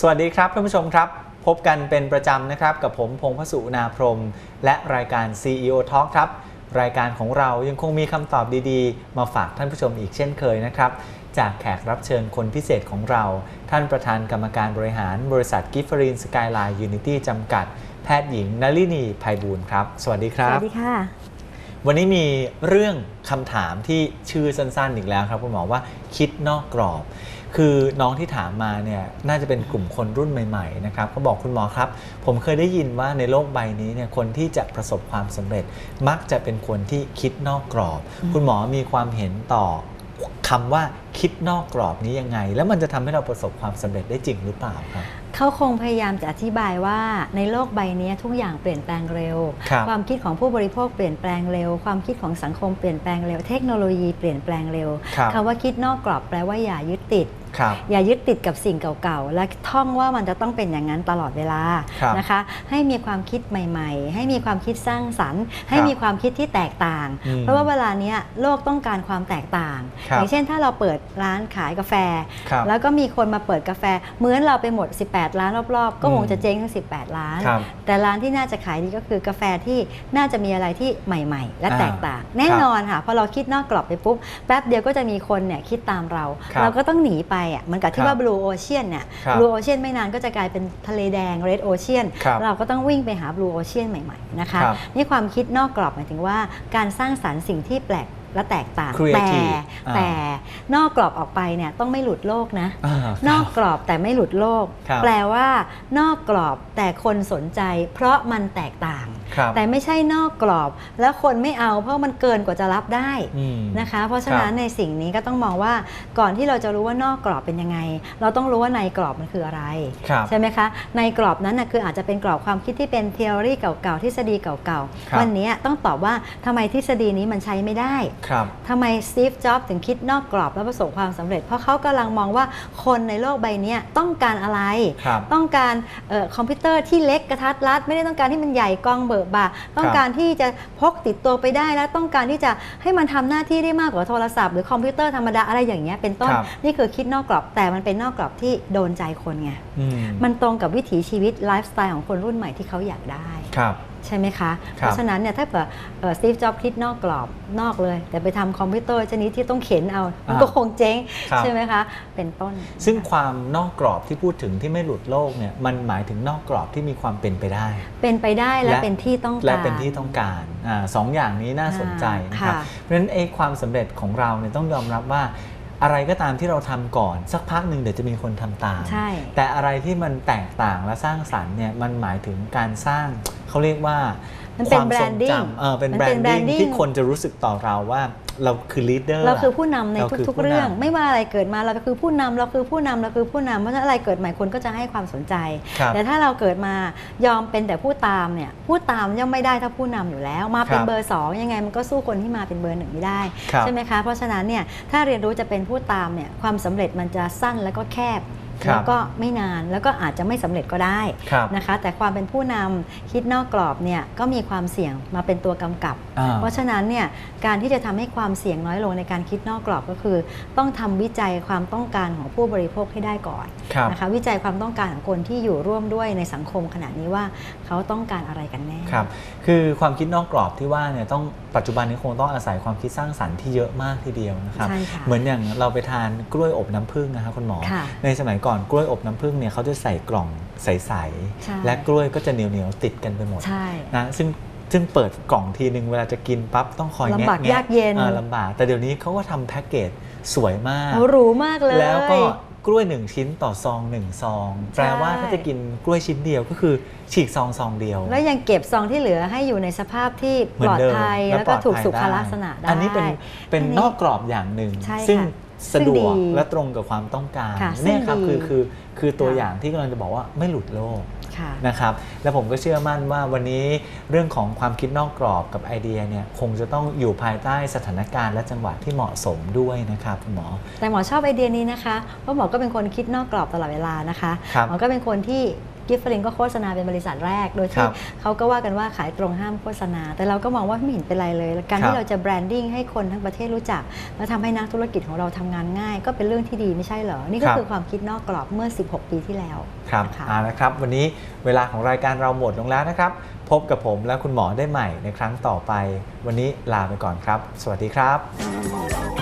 สวัสดีครับท่านผู้ชมครับ พบกันเป็นประจำนะครับ กับผมพงษ์พสุนาพรหมและรายการ CEO Talk ครับ รายการของเรายังคงมีคำตอบดีๆ มาฝากท่านผู้ชมอีกเช่นเคยนะครับ จากแขกรับเชิญคนพิเศษของเรา ท่านประธานกรรมการบริหารบริษัทกิฟฟรีนสกายไลน์ยูนิตี้จำกัด แพทย์หญิงนลินีภัยบูลย์ครับ สวัสดีคสรับวัสดีค่ะ วันนี้มีเรื่องคำถามที่ชื่อสั้นๆอีกแล้วครับคุณหมอว่าคิดนอกกรอบ คือน้องที่ถามมาเนี่ยน่าจะเป็นกลุ่มคนรุ่นใหม่ๆนะครับก็บอกคุณหมอครับ ผมเคยได้ยินว่าในโลกใบนี้เนี่ยคนที่จะประสบความสำเร็จ มักจะเป็นคนที่คิดนอกกรอบ คุณหมอมีความเห็นต่อคำว่าคิดนอกกรอบนี้ยังไง แล้วมันจะทำให้เราประสบความสำเร็จได้จริงหรือเปล่าครับเขาคงพยายามจะอธิบายว่าในโลกใบนี้ทุกอย่างเปลี่ยนแปลงเร็วครับความคิดของผู้บริโภคเปลี่ยนแปลงเร็ว ความคิดของสังคมเปลี่ยนแปลงเร็ว เทคโนโลยีเปลี่ยนแปลงเร็วครับคำว่าคิดนอกกรอบแปลว่าอย่ายึดติดครับ อย่ายึดติดกับสิ่งเก่าๆ และท่องว่ามันจะต้องเป็นอย่างนั้นตลอดเวลาครับนะคะ ให้มีความคิดใหม่ๆ ให้มีความคิดสร้างสรรค์ ให้มีความคิดที่แตกต่างอืมเพราะว่าเวลาเนี้ยโลกต้องการความแตกต่างครับอย่างเช่นถ้าเราเปิดร้านขายกาแฟครับแล้วก็มีคนมาเปิดกาแฟเหมือนเราไปหมด 18 ร้านรอบๆ ก็คงอืมจะเจ๊งทั้ง 18 ร้านครับแต่ร้านที่น่าจะขายดีก็คือกาแฟที่น่าจะมีอะไรที่ใหม่ ๆ และอ่าแตกต่าง แน่นอนค่ะพอเราคิดนอกกรอบไปปุ๊บแป๊บเดียวก็จะมีคนเนี่ยคิดตามเราครับเราก็ต้องหนีไปอะเหมือนกับที่ครับว่า blue ocean เนี่ยครับ blue ocean ไม่นานก็จะกลายเป็นทะเลแดง red ocean ครับเราก็ต้องวิ่งไปหา blue ocean ใหม่ๆนะคะครับนี่ความคิดนอกกรอบหมายถึงว่าการสร้างสรรค์สิ่งที่แปลก และแตกต่างแต่ Creative อ่า แต่นอกกรอบออกไปเนี่ยต้องไม่หลุดโลกนะ อ่า นอกกรอบแต่ไม่หลุดโลก ครับ แปลว่านอกกรอบแต่คนสนใจ เพราะมันแตกต่าง ครับแต่ไม่ใช่นอกกรอบ แล้วคนไม่เอาเพราะมันเกินกว่าจะรับได้อืม นะคะ เพราะฉะนั้นในสิ่งนี้ก็ต้องมองว่าก่อนที่เราจะรู้ว่านอกกรอบเป็นยังไง เราต้องรู้ว่าในกรอบมันคืออะไร ครับ ใช่ไหมคะ ในกรอบนั้นนะคืออาจจะเป็นกรอบความคิดที่เป็นทฤษฎีเก่าๆทฤษฎีเก่าครับ ๆ วันนี้ต้องตอบว่าทำไมทฤษฎีนี้มันใช้ไม่ได้ครับทำไมสตีฟจ็อบส์ถึงคิดนอกกรอบแล้วประสบความสำเร็จ เพราะเขากำลังมองว่าคนในโลกใบเนี้ยต้องการอะไรครับต้องการเออคอมพิวเตอร์ที่เล็กกระทัดรัด ไม่ได้ต้องการที่มันใหญ่กองเบิกบาต้องการที่จะพกติดตัวไปได้และต้องการที่จะให้มันทำหน้าที่ได้มากกว่าโทรศัพท์หรือคอมพิวเตอร์ธรรมดาอะไรอย่างเงี้ยเป็นต้นครับนี่คือคิดนอกกรอบแต่มันเป็นนอกกรอบที่โดนใจคนไงอืมมันตรงกับวิถีชีวิตไลฟ์สไตล์ของคนรุ่นใหม่ที่เขาอยากได้ครับ ใช่ไหมคะครับเพราะฉะนั้นเนี่ยถ้าเผื่อสตีฟจ็อบคิดนอกกรอบนอกเลย แต่ไปทำคอมพิวเตอร์ชนิดที่ต้องเข็นเอา มันก็คงเจ๊งครับใช่ไหมคะ เป็นต้น ซึ่งความนอกกรอบที่พูดถึงที่ไม่หลุดโลกเนี่ยมันหมายถึงนอกกรอบที่มีความเป็นไปได้ เป็นไปได้และและเป็นที่ต้องการและเป็นที่ต้องการอาสองอย่างนี้น่าสนใจนะครับค่ะเพราะฉะนั้นไอ้ความสำเร็จของเราเนี่ยต้องยอมรับว่า อะไรก็ตามที่เราทำก่อน สักพักหนึ่งเดี๋ยวจะมีคนทำตามใช่แต่อะไรที่มันแตกต่างและสร้างสรรค์เนี่ยมันหมายถึงการสร้างเขาเรียกว่ามันเป็นความทรง branding จำเออเป็นมันแบรเป็นนดิ้ง branding ที่คนจะรู้สึกต่อเราว่า เราคือลีดเดอร์เราคือผู้นำในเราคือทุกผู้ๆเรื่องนำไม่ว่าอะไรเกิดมาเราก็คือผู้นำเราคือผู้นำเราคือผู้นำเพราะฉะนั้นอะไรเกิดใหม่คนก็จะให้ความสนใจครับแต่ถ้าเราเกิดมายอมเป็นแต่ผู้ตามเนี่ยผู้ตามย่อมไม่ได้ถ้าผู้นำอยู่แล้ว มาเป็นครับเบอร์สองยังไงมันก็สู้คนที่มาเป็นเบอร์หนึ่งไม่ได้ครับใช่ไหมคะเพราะฉะนั้นเนี่ยถ้าเรียนรู้จะเป็นผู้ตามเนี่ยความสำเร็จมันจะสั้นแล้วก็แคบครับ แล้วก็ไม่นานแล้วก็อาจจะไม่สำเร็จก็ได้ครับนะคะ แต่ความเป็นผู้นำคิดนอกกรอบเนี่ยก็มีความเสี่ยงมาเป็นตัวกำกับอ่าเพราะฉะนั้นเนี่ยการที่จะทำให้ความเสี่ยงน้อยลงในการคิดนอกกรอบก็คือ ต้องทำวิจัยความต้องการของผู้บริโภคให้ได้ก่อนครับนะคะวิจัยความต้องการของคนที่อยู่ร่วมด้วยในสังคมขณะนี้ว่าเขาต้องการอะไรกันแน่ครับคือความคิดนอกกรอบที่ว่าเนี่ยต้อง ปัจจุบันนี้คงต้องอาศัยความคิดสร้างสรรค์ที่เยอะมากทีเดียวนะครับใช่ค่ะเหมือนอย่างเราไปทานกล้วยอบน้ำผึ้งนะครับคุณหมอค่ะในสมัยก่อนกล้วยอบน้ำผึ้งเนี่ยเขาจะใส่กล่องใสใช่ๆและกล้วยก็จะเหนียวๆติดกันไปหมดใช่นะซึ่งซึ่งเปิดกล่องทีนึงเวลาจะกินปั๊บต้องคอยแงะลำบากแงะยากเย็นออลำบาก แต่เดี๋ยวนี้เขาก็ทำแพ็กเกจสวยมากโอ้หรูมากเลยแล้วก็ กล้วยหนึ่งชิ้นต่อซองหนึ่งซอง แปลว่าใช่ถ้าจะกินกล้วยชิ้นเดียวก็คือฉีกซองซองเดียว แล้วยังเก็บซองที่เหลือให้อยู่ในสภาพที่เหมืปอนลอดเดิมภัยและแล้วก็ปลอดถูกภัยสุขได้ลักษณะได้ อันนี้เป็นเป็นอันนี้นอกกรอบอย่างหนึ่งใช่ซึ่งค่ะสะดวกซึ่งดีและตรงกับความต้องการค่ะเนี่ยครับซึ่งดีคือคือคือตัวค่ะอย่างที่กำลังจะบอกว่าไม่หลุดโลกค่ะ นะครับและผมก็เชื่อมั่นว่าวันนี้เรื่องของความคิดนอกกรอบกับไอเดียเนี่ยคงจะต้องอยู่ภายใต้สถานการณ์และจังหวะที่เหมาะสมด้วยนะครับคุณหมอ แต่หมอชอบไอเดียนี้นะคะเพราะหมอก็เป็นคนคิดนอกกรอบตลอดเวลานะคะครับหมอก็เป็นคนที่ กิฟต์ฟลินก็โฆษณาเป็นบริษัทแรก โดยคที่รับเขาก็ว่ากันว่าขายตรงห้ามโฆษณา แต่เราก็มองว่าไม่เห็นเป็นไรเลย การครัที่บเราจะแบรนดิ้งให้คนทั้งประเทศรู้จัก แล้วทำให้นักธุรกิจของเราทำงานง่าย ก็เป็นเรื่องที่ดีไม่ใช่เหรอ นี่ก็คือความคิดนอกกรอบเมื่อ 16 ปีที่แล้วครับนะคะเอาละครับ วันนี้เวลาของรายการเราหมดลงแล้วนะครับ พบกับผมและคุณหมอได้ใหม่ในครั้งต่อไป วันนี้ลาไปก่อนครับ สวัสดีครับ